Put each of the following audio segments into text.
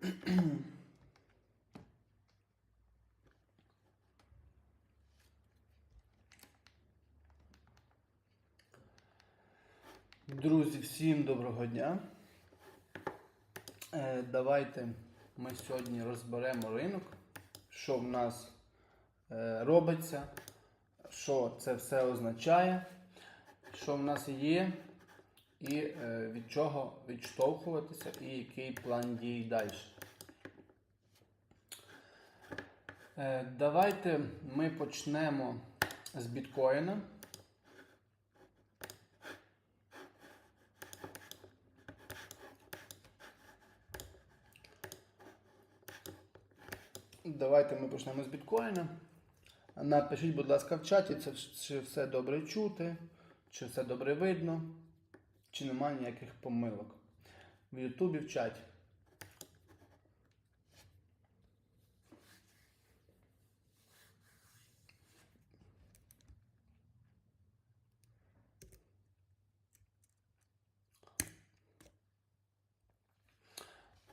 Друзі, всім доброго дня. Е, давайте ми сьогодні розберемо ринок, що в нас е, робиться, що це все означає, що в нас є, і е, від чого відштовхуватися, і який план дій далі. Е, давайте ми почнемо з біткоїна. Давайте ми почнемо з біткоїна. Напишіть, будь ласка, в чаті, це, чи все добре чути, чи все добре видно, чи немає ніяких помилок. В Ютубі в чаті.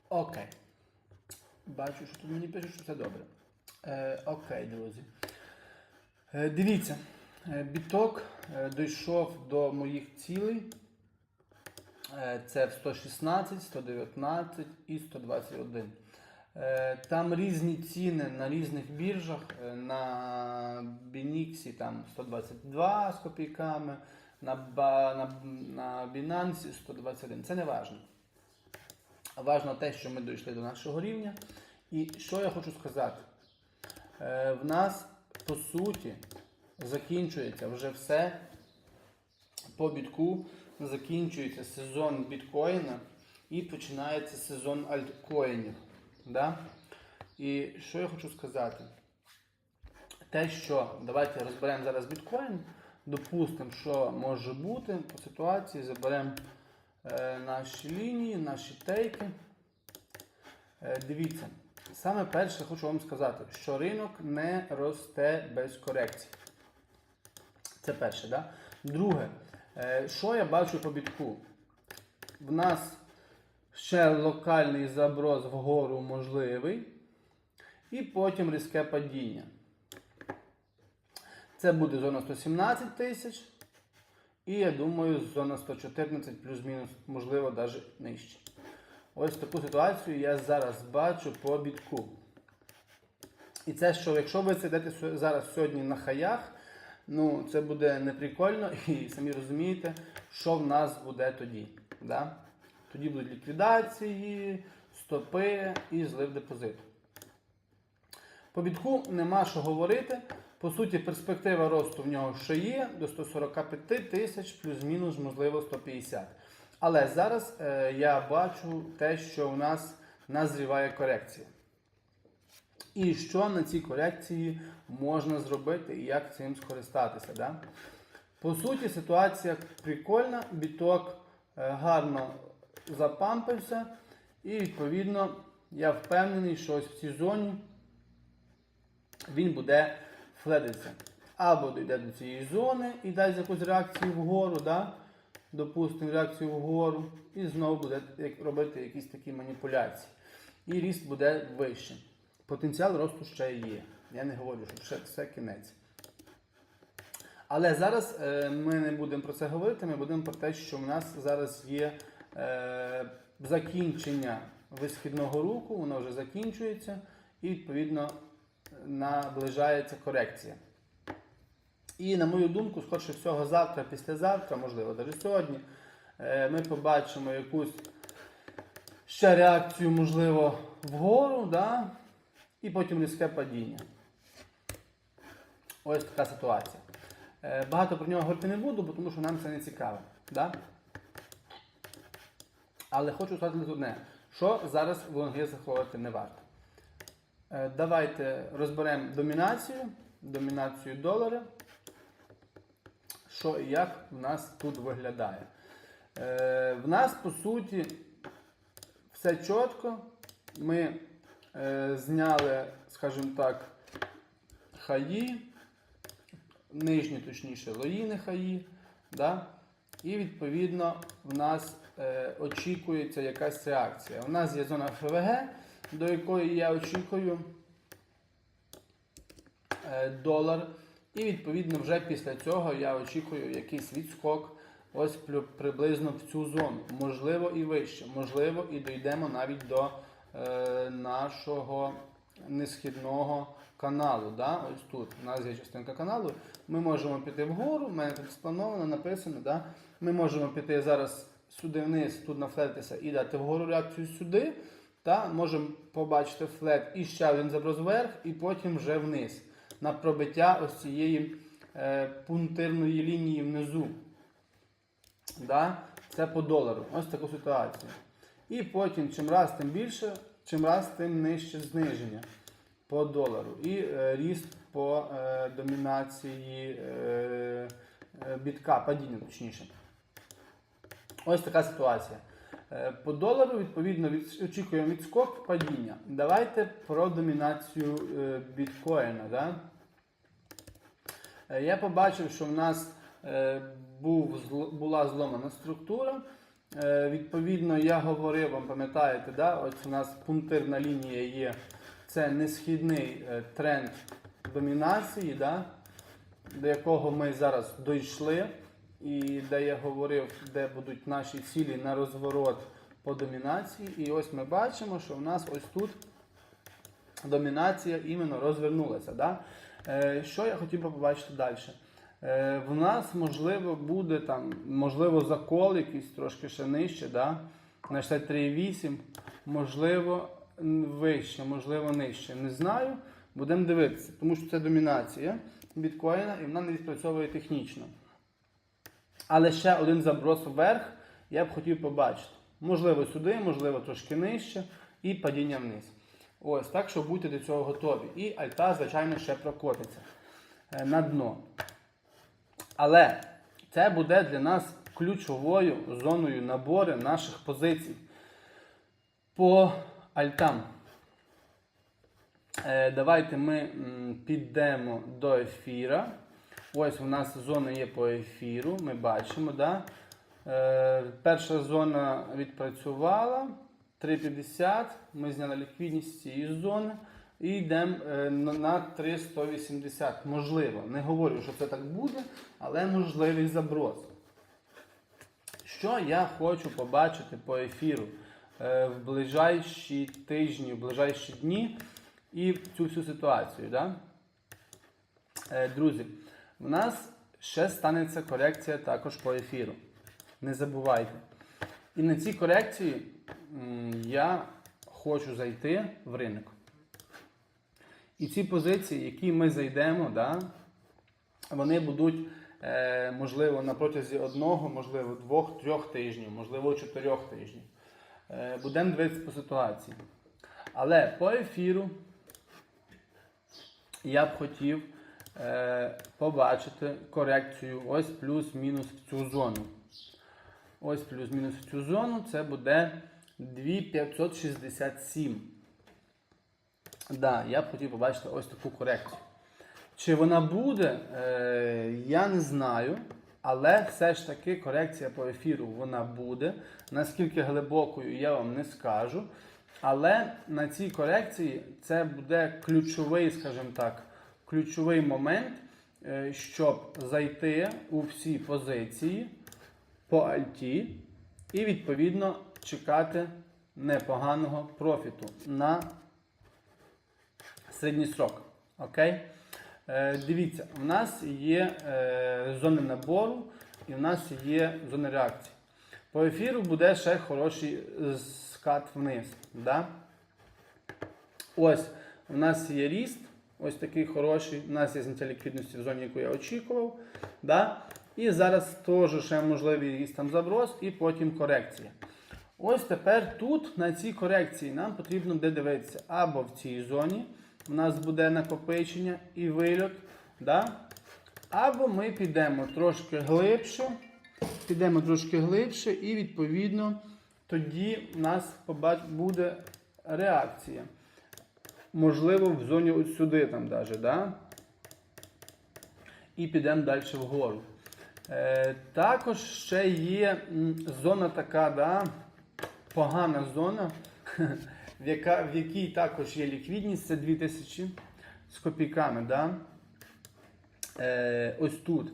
Окей. Бачу, що тут мені пишуть, що все добре. Е, окей, друзі. Е, дивіться, е, біток е, дійшов до моїх цілей. Е, це в 116, 119 і 121. Е, там різні ціни на різних біржах. Е, на Binix там 122 з копійками, на, на, на Binance 121. Це не важливо. Важно те, що ми дійшли до нашого рівня. І що я хочу сказати? Е, в нас, по суті, закінчується вже все по бітку, закінчується сезон біткоїна і починається сезон альткоїнів. Да? І що я хочу сказати? Те, що давайте розберемо зараз біткоін, допустимо, що може бути по ситуації, заберемо наші лінії, наші тейки. Е, дивіться, саме перше хочу вам сказати, що ринок не росте без корекцій. Це перше, да? Друге, е, що я бачу по бітку? В нас ще локальний заброс вгору можливий, і потім різке падіння. Це буде зона 117 тисяч. І я думаю, зона 114 плюс-мінус, можливо, навіть нижче. Ось таку ситуацію я зараз бачу по бітку. І це що, якщо ви сидите зараз сьогодні на хаях, ну це буде неприкольно і самі розумієте, що в нас буде тоді. Да? Тоді будуть ліквідації, стопи і злив депозиту. По бітку нема що говорити. По суті, перспектива росту в нього ще є до 145 тисяч, плюс-мінус, можливо, 150. Але зараз е, я бачу те, що у нас назріває корекція. І що на цій корекції можна зробити і як цим скористатися. Да? По суті, ситуація прикольна, біток е, гарно запампився, і відповідно я впевнений, що ось в цій зоні він буде фледитися. Або дійде до цієї зони і дасть якусь реакцію вгору, да? допустимо, реакцію вгору, і знову буде робити якісь такі маніпуляції. І ріст буде вищим. Потенціал росту ще є. Я не говорю, що ще все кінець. Але зараз е, ми не будемо про це говорити, ми будемо про те, що в нас зараз є е, закінчення висхідного руху, воно вже закінчується, і відповідно наближається корекція. І на мою думку, скоріше всього, завтра, післязавтра, можливо, навіть сьогодні, е, ми побачимо якусь ще реакцію, можливо, вгору, да? і потім різке падіння. Ось така ситуація. Е, Багато про нього говорити не буду, бо тому що нам це не цікаво. Да? Але хочу сказати одне, що зараз в лонги заховувати не варто. Е, Давайте розберемо домінацію, домінацію долара. Що і як в нас тут виглядає. Е, в нас, по суті, все чітко. Ми е, зняли, скажімо так, хаї, нижні, точніше, лоїни хаї. Да? І відповідно в нас очікується якась реакція. У нас є зона ФВГ, до якої я очікую е, долар. І відповідно вже після цього я очікую якийсь відскок ось приблизно в цю зону. Можливо і вище, можливо, і дійдемо навіть до е, нашого несхідного каналу. Да? Ось тут у нас є частинка каналу. Ми можемо піти вгору, в мене тут сплановано, написано. Да? Ми можемо піти зараз сюди вниз, тут нафлетитися і дати вгору реакцію сюди. Та можемо побачити флет і ще один заброс вверх, і потім вже вниз. На пробиття ось цієї е, пунктирної лінії внизу. Да? Це по долару. Ось таку ситуацію. І потім чим раз тим більше, чим раз тим нижче зниження по долару. І е, ріст по е, домінації е, е, бітка, падіння точніше. Ось така ситуація. Е, По долару, відповідно, від- очікуємо відскок падіння. Давайте про домінацію е, біткоїна. Да? Е, Я побачив, що в нас був, була зломана структура. Відповідно, я говорив вам, пам'ятаєте, да? ось у нас пунктирна лінія є. Це несхідний тренд домінації, да? до якого ми зараз дійшли, і де я говорив, де будуть наші цілі на розворот по домінації. І ось ми бачимо, що в нас ось тут домінація іменно розвернулася. Да? Е, що я хотів би побачити далі? Е, в нас можливо буде там, можливо, закол якийсь трошки ще нижче, да? на 63,8, можливо, вище, можливо, нижче. Не знаю. Будемо дивитися, тому що це домінація біткоїна і вона не відпрацьовує технічно. Але ще один заброс вверх я б хотів побачити. Можливо, сюди, можливо, трошки нижче, і падіння вниз. Ось так, що будьте до цього готові. І альта, звичайно, ще прокотиться е, на дно. Але це буде для нас ключовою зоною набору наших позицій по альтам. Е, Давайте ми підемо до ефіра. Ось у нас зона є по ефіру, ми бачимо. Да? Е, перша зона відпрацювала 3,50. Ми зняли ліквідність цієї зони і йдемо е, на- на 3,180. Можливо. Не говорю, що це так буде, але можливий заброс. Що я хочу побачити по ефіру е, в ближайші тижні, в ближайші дні і цю всю ситуацію. Да? Друзі, в нас ще станеться корекція також по ефіру. Не забувайте. І на цій корекції я хочу зайти в ринок. І ці позиції, які ми зайдемо, да, вони будуть, е, можливо, на протязі одного, можливо, двох, трьох тижнів, можливо, чотирьох тижнів. Е, будемо дивитися по ситуації. Але по ефіру я б хотів побачити корекцію ось плюс-мінус в цю зону. Ось плюс-мінус в цю зону це буде 2567. Да, я б хотів побачити ось таку корекцію. Чи вона буде, е, я не знаю. Але все ж таки корекція по ефіру вона буде. Наскільки глибокою, я вам не скажу. Але на цій корекції це буде ключовий, скажімо так, ключовий момент, е, щоб зайти у всі позиції по альті і відповідно чекати непоганого профіту на середній срок. Окей? Е, дивіться, в нас є е, зони набору і в нас є зони реакції. По ефіру буде ще хороший скат вниз. Да? Ось у нас є ріст, ось такий хороший. У нас є зняття ліквідності в зоні, яку я очікував. Да? І зараз теж ще можливий якийсь там заброс, і потім корекція. Ось тепер тут на цій корекції нам потрібно де дивитися. Або в цій зоні у нас буде накопичення і вильот. Да? Або ми підемо трошки глибше, підемо трошки глибше, і відповідно тоді у нас буде реакція. Можливо, в зоні от сюди там даже, да? І підемо далі вгору. Е, також ще є зона така, да, погана зона. в, яка, в якій також є ліквідність, це 2000 з копійками. Да? Е, ось тут.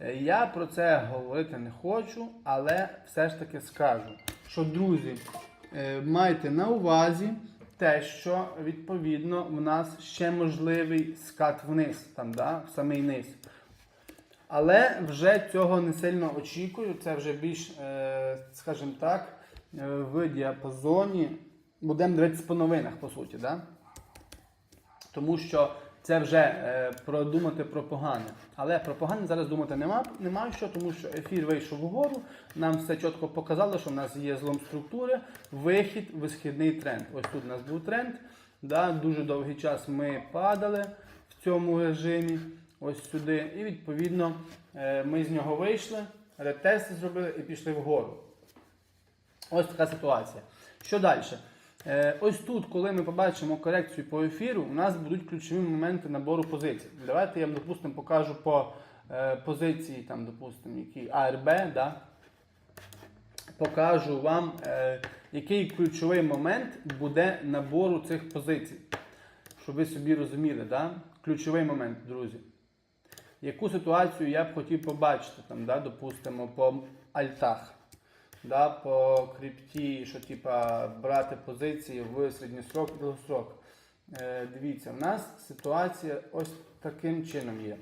Е, Я про це говорити не хочу, але все ж таки скажу, що, друзі, е, майте на увазі те, що відповідно в нас ще можливий скат вниз, там, да, в самий низ. Але вже цього не сильно очікую. Це вже більш, е, скажімо так, е, в діапазоні. Будемо дивитися по новинах, по суті. Да? Тому що це вже е, продумати про погане. Але про погане зараз думати нема, нема що, тому що ефір вийшов вгору. Нам все чітко показало, що в нас є злом структури, вихід, висхідний тренд. Ось тут у нас був тренд. Да, дуже довгий час ми падали в цьому режимі. Ось сюди. І відповідно е, ми з нього вийшли, ретести зробили і пішли вгору. Ось така ситуація. Що далі? Е, ось тут, коли ми побачимо корекцію по ефіру, у нас будуть ключові моменти набору позицій. Давайте я вам, допустимо, покажу по е, позиції, там, допустимо, які АРБ, да? покажу вам, е, який ключовий момент буде набору цих позицій. Щоб ви собі розуміли, да? ключовий момент, друзі. Яку ситуацію я б хотів побачити, там, да, допустимо, по альтах, да, по крипті, що типа брати позиції в середньосрок і довгосрок. Е, дивіться, в нас ситуація ось таким чином є.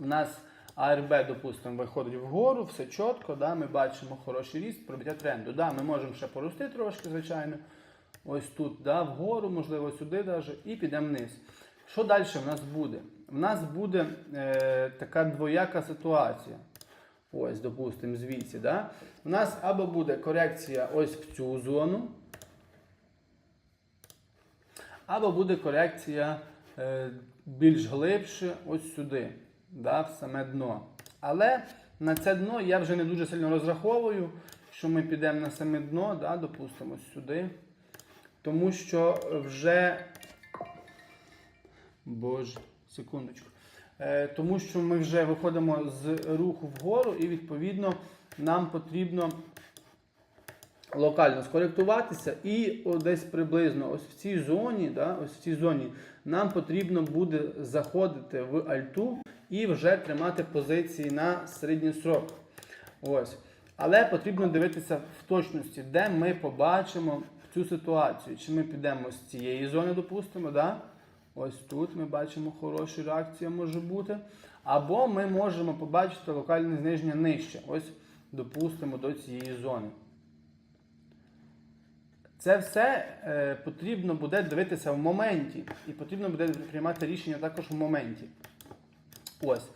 У нас АРБ, допустимо, виходить вгору, все чітко, да, ми бачимо хороший ріст, пробиття тренду. Да, ми можемо ще порости трошки, звичайно. Ось тут, да, вгору, можливо, сюди даже, і підемо вниз. Що далі в нас буде? В нас буде е, така двояка ситуація. Ось, допустимо, звідси. Да? У нас або буде корекція ось в цю зону, або буде корекція е, більш глибше ось сюди, да, в саме дно. Але на це дно я вже не дуже сильно розраховую, що ми підемо на саме дно, да, допустимо, ось сюди. Тому що вже. Боже, секундочку. Е, тому що ми вже виходимо з руху вгору, і відповідно нам потрібно локально скоректуватися. І десь приблизно ось в цій зоні, да, ось в цій зоні нам потрібно буде заходити в альту і вже тримати позиції на середній срок. Ось. Але потрібно дивитися в точності, де ми побачимо цю ситуацію. Чи ми підемо з цієї зони, допустимо, да? Ось тут ми бачимо хороша реакція може бути. Або ми можемо побачити локальне зниження нижче. Ось, допустимо, до цієї зони. Це все е, потрібно буде дивитися в моменті. І потрібно буде приймати рішення також в моменті. Ось.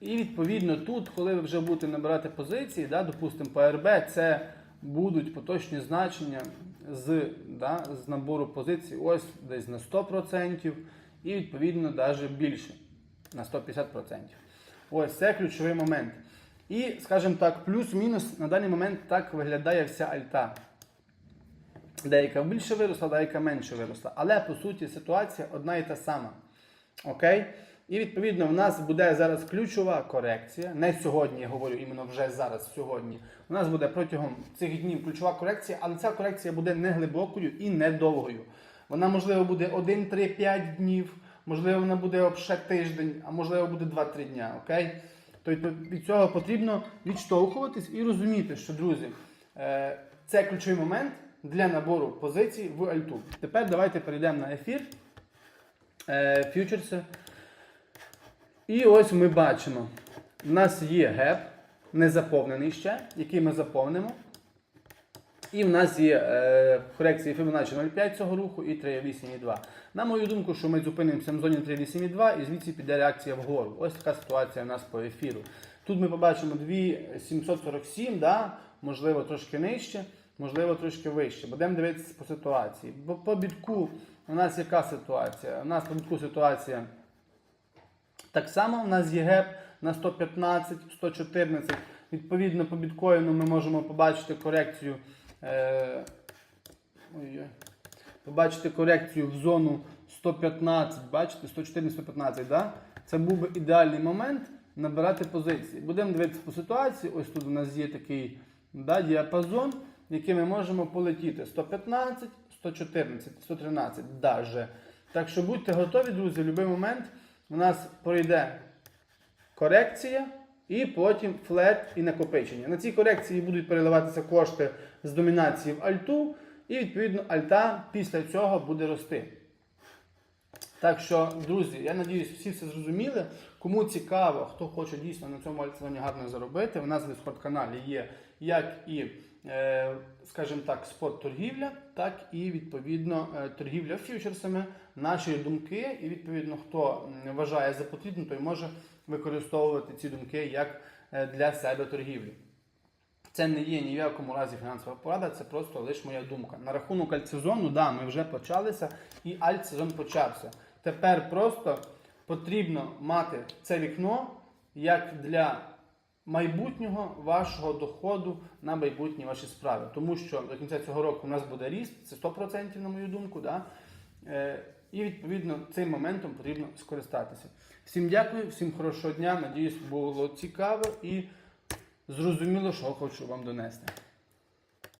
І відповідно тут, коли ви вже будете набирати позиції, да, допустимо, по РБ, це будуть поточні значення з, да, з набору позицій ось десь на 100% і відповідно навіть більше на 150%. Ось це ключовий момент. І, скажімо так, плюс-мінус на даний момент так виглядає вся альта. Деяка більше виросла, деяка менше виросла. Але по суті ситуація одна і та сама. Окей? І відповідно в нас буде зараз ключова корекція. Не сьогодні, я говорю іменно вже зараз, сьогодні. У нас буде протягом цих днів ключова корекція, але ця корекція буде не глибокою і не довгою. Вона, можливо, буде 1, 3, 5 днів, можливо, вона буде ще тиждень, а можливо буде 2-3 дня. Окей? Тобто від цього потрібно відштовхуватись і розуміти, що, друзі, е, це ключовий момент для набору позицій в альту. Тепер давайте перейдемо на ефір. Е, Фьючерси. І ось ми бачимо, у нас є геп, не заповнений ще, який ми заповнимо. І в нас є е, корекції Fibonacci 0,5 цього руху і 3,8,2. На мою думку, що ми зупинимося в зоні 3,8,2 і звідси піде реакція вгору. Ось така ситуація у нас по ефіру. Тут ми побачимо 2,747, да? можливо, трошки нижче, можливо, трошки вище. Будемо дивитися по ситуації. Бо по бітку у нас яка ситуація? У нас по бітку ситуація. Так само у нас є геп на 115, 114. Відповідно, по біткоїну ми можемо побачити корекцію. Е, ой-ой. побачити корекцію в зону 115, бачите, 114-115. Да? Це був би ідеальний момент набирати позиції. Будемо дивитися по ситуації. Ось тут у нас є такий да, діапазон. які ми можемо полетіти 115, 114, 113 даже. Так що будьте готові, друзі, в будь-який момент у нас пройде корекція і потім флет і накопичення. На цій корекції будуть переливатися кошти з домінації в альту, і відповідно альта після цього буде рости. Так що, друзі, я надіюсь, всі все зрозуміли. Кому цікаво, хто хоче дійсно на цьому альтсоні гарно заробити, у нас в Discord каналі є як і, е, скажімо так, спот торгівля, так і відповідно е, торгівля фьючерсами, наші думки, і відповідно, хто вважає за потрібне, той може використовувати ці думки як е, для себе торгівлі. Це не є ні в якому разі фінансова порада, це просто лише моя думка. На рахунок альтсезону, да, ми вже почалися, і альтсезон почався. Тепер просто потрібно мати це вікно як для майбутнього вашого доходу на майбутні ваші справи. Тому що до кінця цього року у нас буде ріст, це 100% на мою думку. Да? Е, і відповідно цим моментом потрібно скористатися. Всім дякую, всім хорошого дня. Надіюсь, було цікаво і зрозуміло, що хочу вам донести.